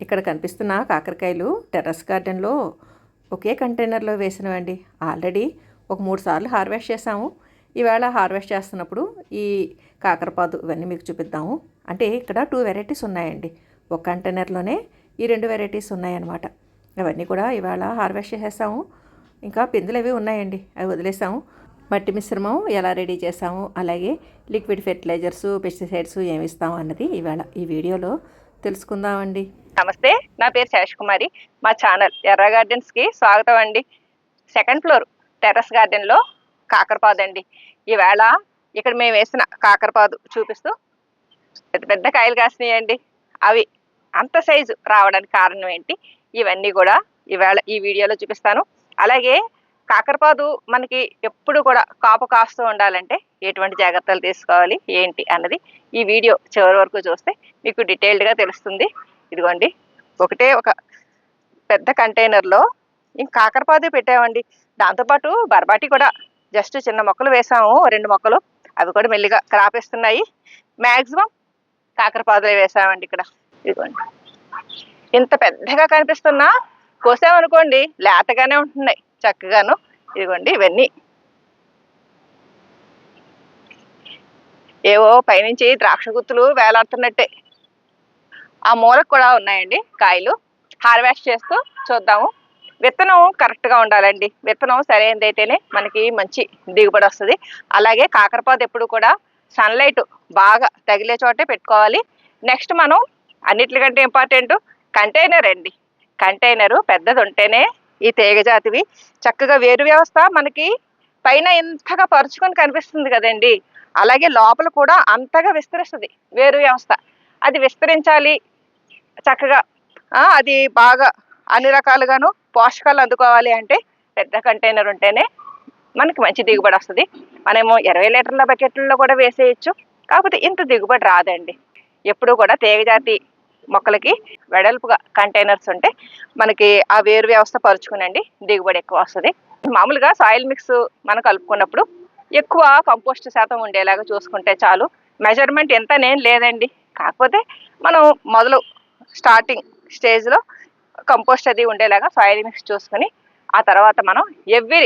ఇక్కడ కనిపిస్తున్న కాకరకాయలు టెర్రస్ గార్డెన్లో ఒకే కంటైనర్లో వేసినవండి. ఆల్రెడీ ఒక మూడు సార్లు హార్వెస్ట్ చేసాము ఈవేళ హార్వెస్ట్ చేస్తున్నప్పుడు ఈ కాకరపాదు ఇవన్నీ మీకు చూపిద్దాము. అంటే ఇక్కడ టూ వెరైటీస్ ఉన్నాయండి. ఒక కంటైనర్లోనే ఈ రెండు వెరైటీస్ ఉన్నాయన్నమాట. అవన్నీ కూడా ఇవాళ హార్వెస్ట్ చేసేసాము. ఇంకా పిందులు అవి ఉన్నాయండి. అవి వదిలేసాము. మట్టి మిశ్రమం ఎలా రెడీ చేసాము. అలాగే లిక్విడ్ ఫెర్టిలైజర్స్ పెస్టిసైడ్స్ ఏమి ఇస్తాము అన్నది ఇవాళ ఈ వీడియోలో తెలుసుకుందామండి. నమస్తే నా పేరు శేష్ కుమారి. మా ఛానల్ ఎర్ర గార్డెన్స్కి స్వాగతం అండి. సెకండ్ ఫ్లోర్ టెర్రస్ గార్డెన్లో కాకరపాదు అండి ఈవేళ ఇక్కడ మేము వేసిన కాకరపాదు చూపిస్తూ పెద్ద పెద్ద కాయలు కాసినాయండి. అవి అంత సైజు రావడానికి కారణం ఏంటి? ఇవన్నీ కూడా ఈవేళ ఈ వీడియోలో చూపిస్తాను. అలాగే కాకరపాదు మనకి ఎప్పుడు కూడా కాపు కాస్తూ ఉండాలంటే ఎటువంటి జాగ్రత్తలు తీసుకోవాలి ఏంటి అన్నది ఈ వీడియో చివరి వరకు చూస్తే మీకు డీటెయిల్డ్గా తెలుస్తుంది. ఇదిగోండి ఒకటే ఒక పెద్ద కంటైనర్లో ఇంక కాకరపాదు పెట్టామండి. దాంతోపాటు బర్బాటి కూడా జస్ట్ చిన్న మొక్కలు వేసాము రెండు మొక్కలు. అవి కూడా మెల్లిగా క్రాపిస్తున్నాయి మ్యాక్సిమం కాకరపాదులే వేసామండి ఇక్కడ. ఇదిగోండి. ఇంత పెద్దగా కనిపిస్తున్నా కోసామనుకోండి లేతగానే ఉంటున్నాయి. చక్కగాను ఇదిగోండి ఇవన్నీ. ఏవో పైనుంచి ద్రాక్ష గుత్తులు వేలాడుతున్నట్టే. ఆ మూలకు కూడా ఉన్నాయండి కాయలు. హార్వెస్ట్ చేస్తూ చూద్దాము. విత్తనం కరెక్ట్గా ఉండాలండి. విత్తనం సరైనదైతేనే మనకి మంచి దిగుబడి వస్తుంది. అలాగే కాకరపాదు ఎప్పుడు కూడా సన్లైట్ బాగా తగిలే చోటే పెట్టుకోవాలి. నెక్స్ట్ మనం అన్నిటికంటే ఇంపార్టెంట్ కంటైనర్ అండి. కంటైనరు పెద్దది ఉంటేనే ఈ తీగజాతివి. చక్కగా వేరు వ్యవస్థ మనకి పైన ఇంతగా పరుచుకొని కనిపిస్తుంది కదండి. అలాగే లోపల కూడా అంతగా విస్తరిస్తుంది వేరు వ్యవస్థ. అది విస్తరించాలి. చక్కగా అది బాగా అన్ని రకాలుగాను పోషకాలు అందుకోవాలి అంటే పెద్ద కంటైనర్ ఉంటేనే మనకి మంచి దిగుబడి వస్తుంది. మనము ఇరవై లీటర్ల బకెట్లలో కూడా వేసేయచ్చు. కాకపోతే ఇంత దిగుబడి రాదండి. ఎప్పుడు కూడా తీగజాతి మొక్కలకి వెడల్పుగా కంటైనర్స్ ఉంటే మనకి ఆ వేరు వ్యవస్థ పరుచుకునండి దిగుబడి ఎక్కువ వస్తుంది. మామూలుగా సాయిల్ మిక్స్ మనం కలుపుకున్నప్పుడు ఎక్కువ కంపోస్ట్ శాతం ఉండేలాగా చూసుకుంటే చాలు. మెజర్మెంట్ ఎంత నేను లేదండి. కాకపోతే మనం మొదలు స్టార్టింగ్ స్టేజ్లో కంపోస్ట్ అది ఉండేలాగా సాయిల్ మిక్స్ చూసుకొని ఆ తర్వాత మనం ఎవ్రీ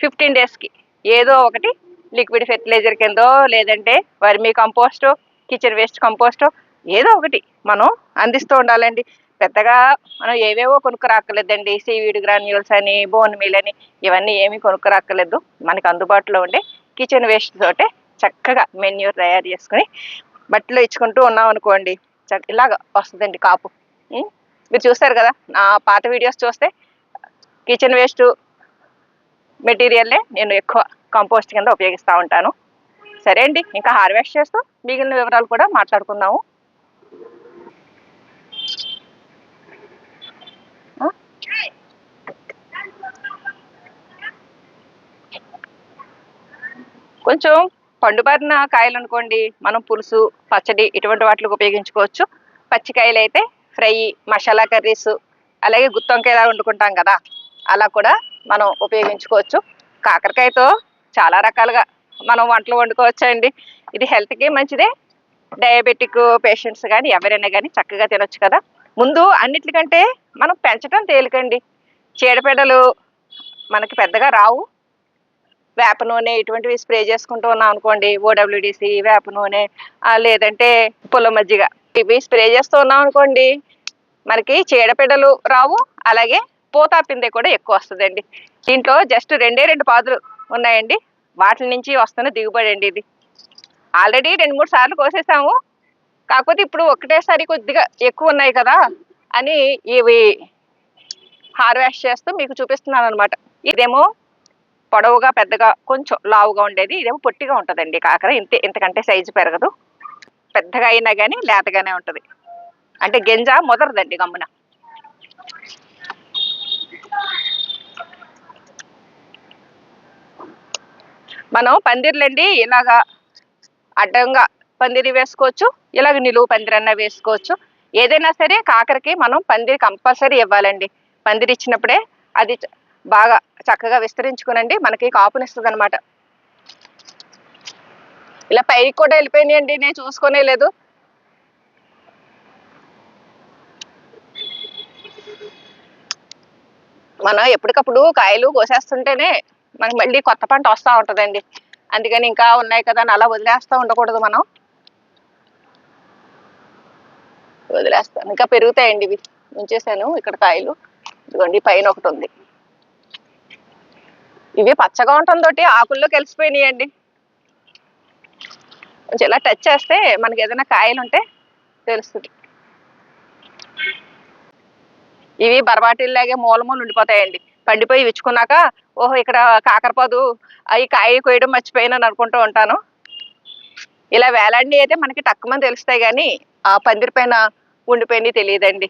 ఫిఫ్టీన్ డేస్కి ఏదో ఒకటి లిక్విడ్ ఫెర్టిలైజర్ కిందో లేదంటే వర్మీ కంపోస్టో కిచెన్ వేస్ట్ కంపోస్టో ఏదో ఒకటి మనం అందిస్తూ ఉండాలండి. పెద్దగా మనం ఏవేవో కొనుక్కరాక్కర్లేదండి. సీవీడ్ గ్రాన్యూల్స్ అని బోన్ మీల్ అని ఇవన్నీ ఏమీ కొనుక్కరాక్కర్లేదు. మనకి అందుబాటులో ఉండే కిచెన్ వేస్ట్ తోటే చక్కగా మెన్యూర్ తయారు చేసుకుని బట్టలు ఇచ్చుకుంటూ ఉన్నాం అనుకోండి. ఇలాగా ఇలాగ వస్తుందండి కాపు. మీరు చూస్తారు కదా నా పాత వీడియోస్ చూస్తే కిచెన్ వేస్ట్ మెటీరియల్లే నేను ఎక్కువ కంపోస్ట్ కింద ఉపయోగిస్తూ ఉంటాను. సరే అండి ఇంకా హార్వెస్ట్ చేస్తూ మిగిలిన వివరాలు కూడా మాట్లాడుకుందాము. కొంచెం పండుబారిన కాయలు అనుకోండి మనం పులుసు పచ్చడి ఇటువంటి వాటికి ఉపయోగించుకోవచ్చు. పచ్చికాయలు అయితే ఫ్రై మసాలా కర్రీస్ అలాగే గుత్తొంకాయ వండుకుంటాం కదా అలా కూడా మనం ఉపయోగించుకోవచ్చు. కాకరకాయతో చాలా రకాలుగా మనం వంటలు వండుకోవచ్చు అండి ఇది హెల్త్కి మంచిదే. డయాబెటిక్ పేషెంట్స్ కానీ ఎవరైనా కానీ చక్కగా తినొచ్చు కదా. ముందు అన్నిటికంటే మనం పెంచడం తేలికండి. చీడపీడలు మనకి పెద్దగా రావు. వేప నూనె ఇటువంటివి స్ప్రే చేసుకుంటూ ఉన్నాం అనుకోండి ఓడబ్ల్యూడిసి వేప నూనె లేదంటే పుల్ల మజ్జిగ. ఇవి స్ప్రే చేస్తూ ఉన్నాం అనుకోండి మనకి చీడపీడలు రావు అలాగే పూతా పిందె కూడా ఎక్కువ వస్తుందండి. దీంట్లో జస్ట్ రెండే రెండు పాదులు ఉన్నాయండి. వాటి నుంచి వస్తున్న దిగుబడి అండి ఇది. ఆల్రెడీ రెండు మూడు సార్లు కోసేసాము. కాకపోతే ఇప్పుడు ఒకటేసారి కొద్దిగా ఎక్కువ ఉన్నాయి కదా అని ఇవి హార్వెస్ట్ చేస్తూ మీకు చూపిస్తున్నాను అనమాట ఇదేమో పొడవుగా పెద్దగా కొంచెం లావుగా ఉండేది. ఇదేమో పొట్టిగా ఉంటుందండి కాకర. ఇంతే ఇంతకంటే సైజు పెరగదు. పెద్దగా అయినా కానీ లేతగానే ఉంటుంది. అంటే గింజ ముదరదండి గమ్మున. మనం పందిర్లండి ఇలాగా అడ్డంగా పందిరి వేసుకోవచ్చు. ఇలాగ నిలువు పందిరన్నా వేసుకోవచ్చు. ఏదైనా సరే కాకరకి మనం పందిరి కంపల్సరీ ఇవ్వాలండి. పందిరి ఇచ్చినప్పుడే అది బాగా చక్కగా విస్తరించుకునండి. మనకి కాపునిస్తుంది అనమాట ఇలా పైకి కూడా వెళ్ళిపోయినాయండి. నేను చూసుకోనే లేదు. మనం ఎప్పటికప్పుడు కాయలు కోసేస్తుంటేనే మనకి మళ్ళీ కొత్త పంట వస్తూ ఉంటుందండి. అందుకని ఇంకా ఉన్నాయి కదా అని అలా వదిలేస్తూ ఉండకూడదు మనం. వదిలేస్తాను. ఇంకా పెరుగుతాయండి ఇవి. ఉంచేసాను. ఇక్కడ కాయలు. ఇదిగోండి పైన ఒకటి ఉంది. ఇవి పచ్చగా ఉండటం తోటి ఆకుల్లో కలిసిపోయినాయండి. కొంచెం ఇలా టచ్ చేస్తే మనకి ఏదైనా కాయలు ఉంటే తెలుస్తుంది. ఇవి బరబాటిల్లాగే మూల మూలు ఉండిపోతాయండి. పండిపోయి విచ్చుకున్నాక ఓహో ఇక్కడ కాకరపాదు అవి కాయ కోయడం మర్చిపోయానని అనుకుంటూ ఉంటాను. ఇలా వేలాడిని అయితే మనకి తక్కువని తెలుస్తాయి కానీ ఆ పందిరి పైన ఉండిపోయినవి తెలియదండి.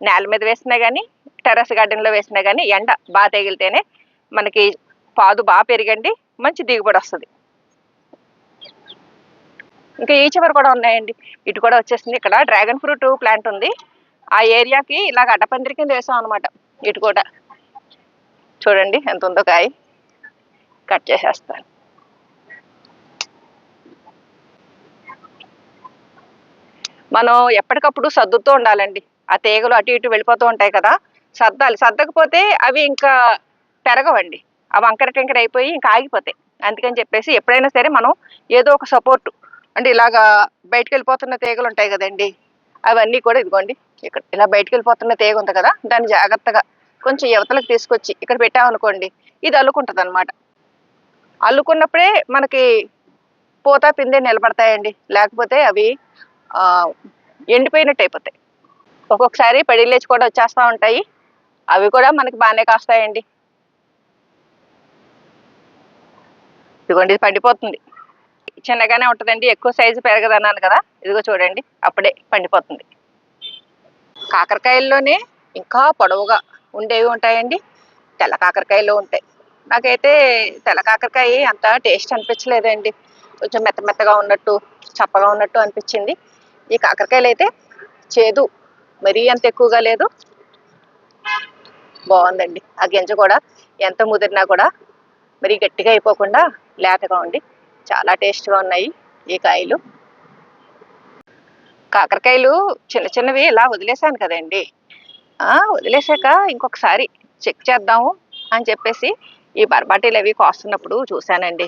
నేల మీద వేసినా కానీ టెర్రస్ గార్డెన్లో వేసినా కానీ ఎండ బాగా తగిలితేనే మనకి పాదు బాగా పెరిగండి మంచి దిగుబడి వస్తుంది. ఇంకా ఈ చివరి కూడా ఉన్నాయండి. ఇటు కూడా వచ్చేసింది. ఇక్కడ డ్రాగన్ ఫ్రూట్ ప్లాంట్ ఉంది. ఆ ఏరియాకి ఇలాగ అడ్డపందిరి కింద వేసాం అనమాట ఇటు కూడా. చూడండి ఎంత ఉందో కాయ. కట్ చేసేస్తాను. మనం ఎప్పటికప్పుడు సర్దుతూ ఉండాలండి. ఆ తీగలు అటు ఇటు వెళ్ళిపోతూ ఉంటాయి కదా. సర్దాలి. సర్దకపోతే అవి ఇంకా పెరగవండి. ఆ వంకర టెంకర అయిపోయి ఇంకా ఆగిపోతాయి. అందుకని చెప్పేసి ఎప్పుడైనా సరే మనం ఏదో ఒక సపోర్ట్ అంటే ఇలాగా బయటకు వెళ్ళిపోతున్న తీగలు ఉంటాయి కదండి. అవన్నీ కూడా ఇదిగోండి. ఇక్కడ ఇలా బయటకు వెళ్ళిపోతున్న తీగ ఉంది కదా దాన్ని జాగ్రత్తగా కొంచెం యువతలకు తీసుకొచ్చి ఇక్కడ పెట్టామనుకోండి ఇది అల్లుకుంటుంది అనమాట అల్లుకున్నప్పుడే మనకి పూత పిందే నిలబడతాయండి. లేకపోతే అవి ఎండిపోయినట్టు అయిపోతాయి ఒక్కొక్కసారి పడిలేచి కూడా వచ్చేస్తూ ఉంటాయి. అవి కూడా మనకి బాగానే కాస్తాయండి. ఇదిగోండి ఇది పండిపోతుంది. చిన్నగానే ఉంటుందండి ఎక్కువ సైజు పెరగదన్నాను కదా. ఇదిగో చూడండి అప్పుడే పండిపోతుంది. కాకరకాయల్లోనే ఇంకా పొడవుగా ఉండేవి ఉంటాయండి. తెల్ల కాకరకాయలు ఉంటాయి. నాకైతే తెల్ల కాకరకాయ అంత టేస్ట్ అనిపించలేదండి. కొంచెం మెత్త మెత్తగా ఉన్నట్టు చప్పగా ఉన్నట్టు అనిపించింది. ఈ కాకరకాయలు అయితే చేదు మరీ అంత ఎక్కువగా లేదు. బాగుందండి. ఆ గింజ కూడా ఎంత ముదిరినా కూడా మరీ గట్టిగా అయిపోకుండా లేతగా ఉండి చాలా టేస్ట్గా ఉన్నాయి ఈ కాయలు. కాకరకాయలు చిన్న చిన్నవి ఇలా వదిలేసాను కదండి. వదిలేసాక ఇంకొకసారి చెక్ చేద్దాము అని చెప్పేసి ఈ బర్బాటీలు అవి కాస్తున్నప్పుడు చూశానండి.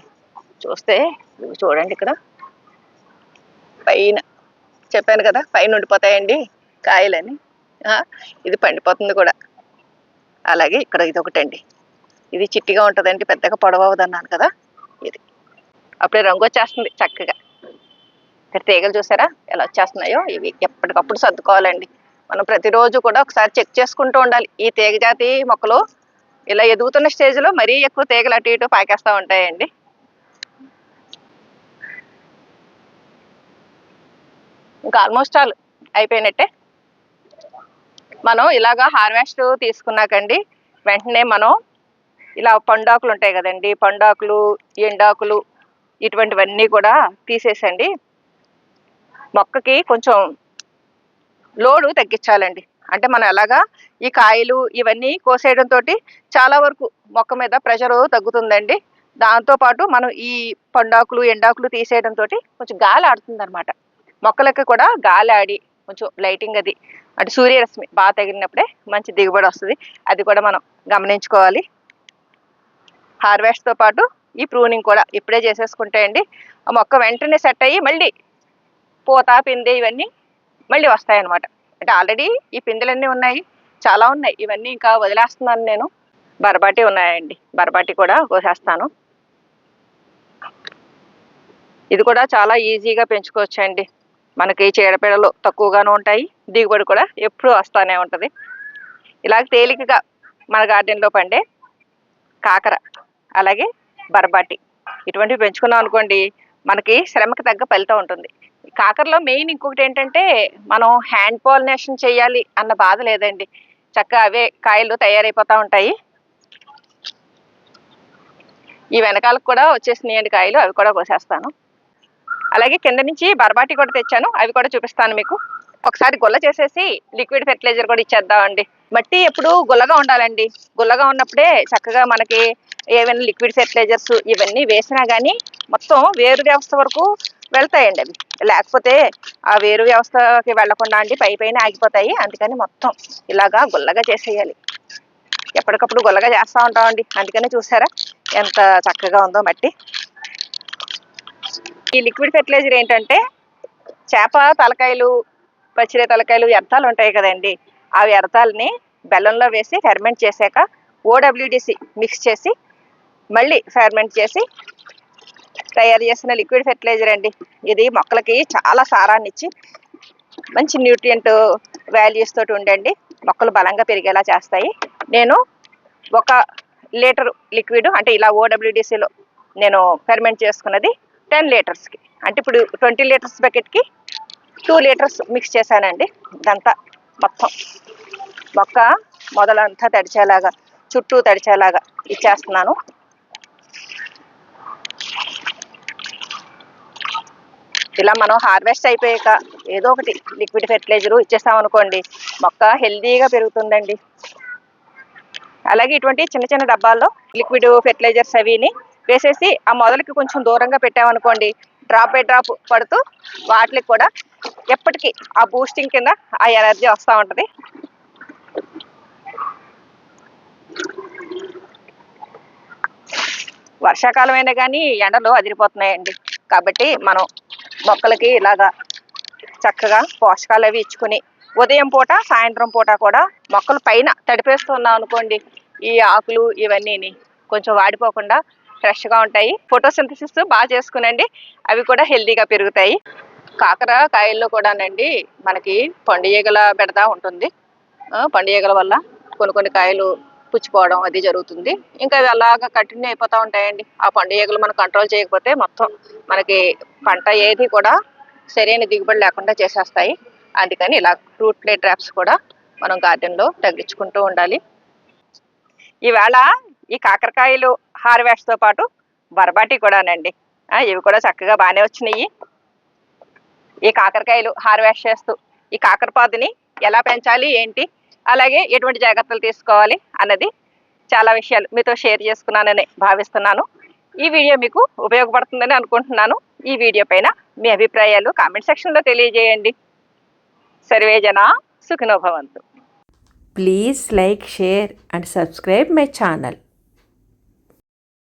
చూస్తే చూడండి ఇక్కడ. పైన చెప్పాను కదా పైన ఉండిపోతాయండి కాయలని. ఇది పండిపోతుంది కూడా. అలాగే ఇక్కడ ఇది ఒకటండి. ఇది చిట్టిగా ఉంటుందండి పెద్దగా పొడవదు అన్నాను కదా ఇది. అప్పుడే రంగు వచ్చేస్తుంది చక్కగా. ఇక్కడ తీగలు చూసారా ఎలా వచ్చేస్తున్నాయో ఇవి ఎప్పటికప్పుడు సర్దుకోవాలండి. మనం ప్రతిరోజు కూడా ఒకసారి చెక్ చేసుకుంటూ ఉండాలి. ఈ తీగ జాతి మొక్కలు ఇలా ఎదుగుతున్న స్టేజ్లో మరీ ఎక్కువ తీగలు అటు ఇటు పాకేస్తూ ఉంటాయండి. ఇంకా ఆల్మోస్ట్ ఆల్ అయిపోయినట్టే. మనం ఇలాగా హార్వెస్ట్ తీసుకున్నాకండి వెంటనే మనం ఇలా పండాకులు ఉంటాయి కదండి పండాకులు ఎండాకులు ఇటువంటివన్నీ కూడా తీసేసండి. మొక్కకి కొంచెం లోడు తగ్గించాలండి. అంటే మనం ఎలాగా ఈ కాయలు ఇవన్నీ కోసేయడంతో చాలా వరకు మొక్క మీద ప్రెషర్ తగ్గుతుందండి. దాంతోపాటు మనం ఈ పండాకులు ఎండాకులు తీసేయడంతో కొంచెం గాలి ఆడుతుంది అనమాట మొక్కలకి కూడా గాలి ఆడి కొంచెం లైటింగ్ అది. అంటే సూర్యరశ్మి బాగా తగిలినప్పుడే మంచి దిగుబడి వస్తుంది. అది కూడా మనం గమనించుకోవాలి. హార్వెస్ట్తో పాటు ఈ ప్రూనింగ్ కూడా ఇప్పుడే చేసేసుకుంటే అండి ఆ మొక్క వెంటనే సెట్ అయ్యి మళ్ళీ పూత పిందె ఇవన్నీ మళ్ళీ వస్తాయన్నమాట. అంటే ఆల్రెడీ ఈ పిందెలన్నీ ఉన్నాయి చాలా ఉన్నాయి. ఇవన్నీ ఇంకా వదిలేస్తున్నాను నేను. బరబాటి ఉన్నాయండి. బరబాటి కూడా కోసేస్తాను. ఇది కూడా చాలా ఈజీగా పెంచుకోవచ్చండి. మనకి చీడపీడలు తక్కువగానే ఉంటాయి. దిగుబడి కూడా ఎప్పుడూ వస్తూనే ఉంటుంది. ఇలాగ తేలికగా మన గార్డెన్లో పండే కాకర అలాగే బరబాటి ఇటువంటివి పెంచుకున్నాం అనుకోండి మనకి శ్రమకి తగ్గ ఫలితం ఉంటుంది. కాకరలో మెయిన్ ఇంకొకటి ఏంటంటే మనం హ్యాండ్ పాలినేషన్ చేయాలి అన్న బాధ లేదండి. చక్కగా అవే కాయలు తయారైపోతూ ఉంటాయి. ఈ వెనకాలకు కూడా వచ్చేసినాయండి కాయలు అవి కూడా కోసేస్తాను. అలాగే కింద నుంచి బర్బాటి కూడా తెచ్చాను. అవి కూడా చూపిస్తాను మీకు. ఒకసారి గుల్ల చేసేసి లిక్విడ్ ఫెర్టిలైజర్ కూడా ఇచ్చేద్దామండి. మట్టి ఎప్పుడు గుల్లగా ఉండాలండి. గుల్లగా ఉన్నప్పుడే చక్కగా మనకి ఏవైనా లిక్విడ్ ఫెర్టిలైజర్స్ ఇవన్నీ వేసినా కానీ మొత్తం వేరు వ్యవస్థ వరకు వెళ్తాయండి అవి. లేకపోతే ఆ వేరు వ్యవస్థకి వెళ్ళకుండా అండి పై పైన ఆగిపోతాయి. అందుకని మొత్తం ఇలాగా గుల్లగా చేసేయాలి. ఎప్పటికప్పుడు గుల్లగా చేస్తూ ఉంటామండి. అందుకనే చూసారా? ఎంత చక్కగా ఉందో మట్టి. ఈ లిక్విడ్ ఫెర్టిలైజర్ ఏంటంటే చేప తలకాయలు పచ్చిరే తలకాయలు వ్యర్థాలు ఉంటాయి కదండి. ఆ వ్యర్థాలని బెల్లంలో వేసి ఫెర్మెంట్ చేశాక ఓడబ్ల్యూడిసి మిక్స్ చేసి మళ్ళీ ఫెర్మెంట్ చేసి తయారు చేసిన లిక్విడ్ ఫెర్టిలైజర్ అండి. ఇది మొక్కలకి చాలా సారాన్ని ఇచ్చి మంచి న్యూట్రియంట్ వాల్యూస్ తోటి ఉండండి. మొక్కలు బలంగా పెరిగేలా చేస్తాయి. నేను ఒక లీటర్ లిక్విడ్ అంటే ఇలా ఓడబ్ల్యూడిసిలో నేను ఫెర్మెంట్ చేసుకున్నది టెన్ లీటర్స్కి అంటే ఇప్పుడు ట్వంటీ లీటర్స్ బకెట్కి టూ లీటర్స్ మిక్స్ చేశానండి. ఇదంతా మొత్తం. మొక్క మొదలంతా తడిచేలాగా చుట్టూ తడిచేలాగా ఇచ్చేస్తున్నాను. ఇలా మనం హార్వెస్ట్ అయిపోయాక ఏదో ఒకటి లిక్విడ్ ఫెర్టిలైజర్ ఇచ్చేసామనుకోండి మొక్క హెల్దీగా పెరుగుతుందండి. అలాగే ఇటువంటి చిన్న చిన్న డబ్బాల్లో లిక్విడ్ ఫెర్టిలైజర్స్ అవిని వేసేసి ఆ మొదలకి కొంచెం దూరంగా పెట్టామనుకోండి డ్రాప్ బై డ్రాప్ పడుతూ వాటికి కూడా ఎప్పటికీ ఆ బూస్టింగ్ కింద ఆ ఎనర్జీ వస్తూ ఉంటుంది. వర్షాకాలం అయినా కానీ ఎండలు అదిరిపోతున్నాయండి. కాబట్టి మనం మొక్కలకి ఇలాగా చక్కగా పోషకాలు అవి ఇచ్చుకుని ఉదయం పూట సాయంత్రం పూట కూడా మొక్కలు పైన తడిపేస్తున్నాం అనుకోండి ఈ ఆకులు ఇవన్నీని కొంచెం వాడిపోకుండా ఫ్రెష్గా ఉంటాయి. ఫోటోసింథసిస్ బాగా చేసుకునండి. అవి కూడా హెల్తీగా పెరుగుతాయి. కాకర కాయల్లో కూడానండి మనకి పండుగల బెడదా ఉంటుంది. పండుగల వల్ల కొన్ని కొన్ని కాయలు పుచ్చిపోవడం అది జరుగుతుంది. ఇంకా అవి అలాగా కంటిన్యూ అయిపోతూ ఉంటాయండి. ఆ పండుగలు మనం కంట్రోల్ చేయకపోతే మొత్తం మనకి పంట ఏది కూడా సరైన దిగుబడి లేకుండా చేసేస్తాయి. అందుకని ఇలా ఫ్రూట్ ప్లే ట్రాప్స్ కూడా మనం గార్డెన్లో తగ్గించుకుంటూ ఉండాలి. ఈవేళ ఈ కాకరకాయలు హార్వెస్ట్తో పాటు బరబాటి కూడానండి. ఇవి కూడా చక్కగా బాగానే వచ్చినాయి ఈ కాకరకాయలు హార్వెస్ట్ చేస్తూ ఈ కాకరపాదుని ఎలా పెంచాలి ఏంటి అలాగే ఎటువంటి జాగ్రత్తలు తీసుకోవాలి అన్నది చాలా విషయాలు మీతో షేర్ చేసుకున్నానని భావిస్తున్నాను. ఈ వీడియో మీకు ఉపయోగపడుతుందని అనుకుంటున్నాను. ఈ వీడియో పైన మీ అభిప్రాయాలు కామెంట్ సెక్షన్లో తెలియజేయండి. సర్వేజన Sukhinobhavantu. Please like share and subscribe my channel.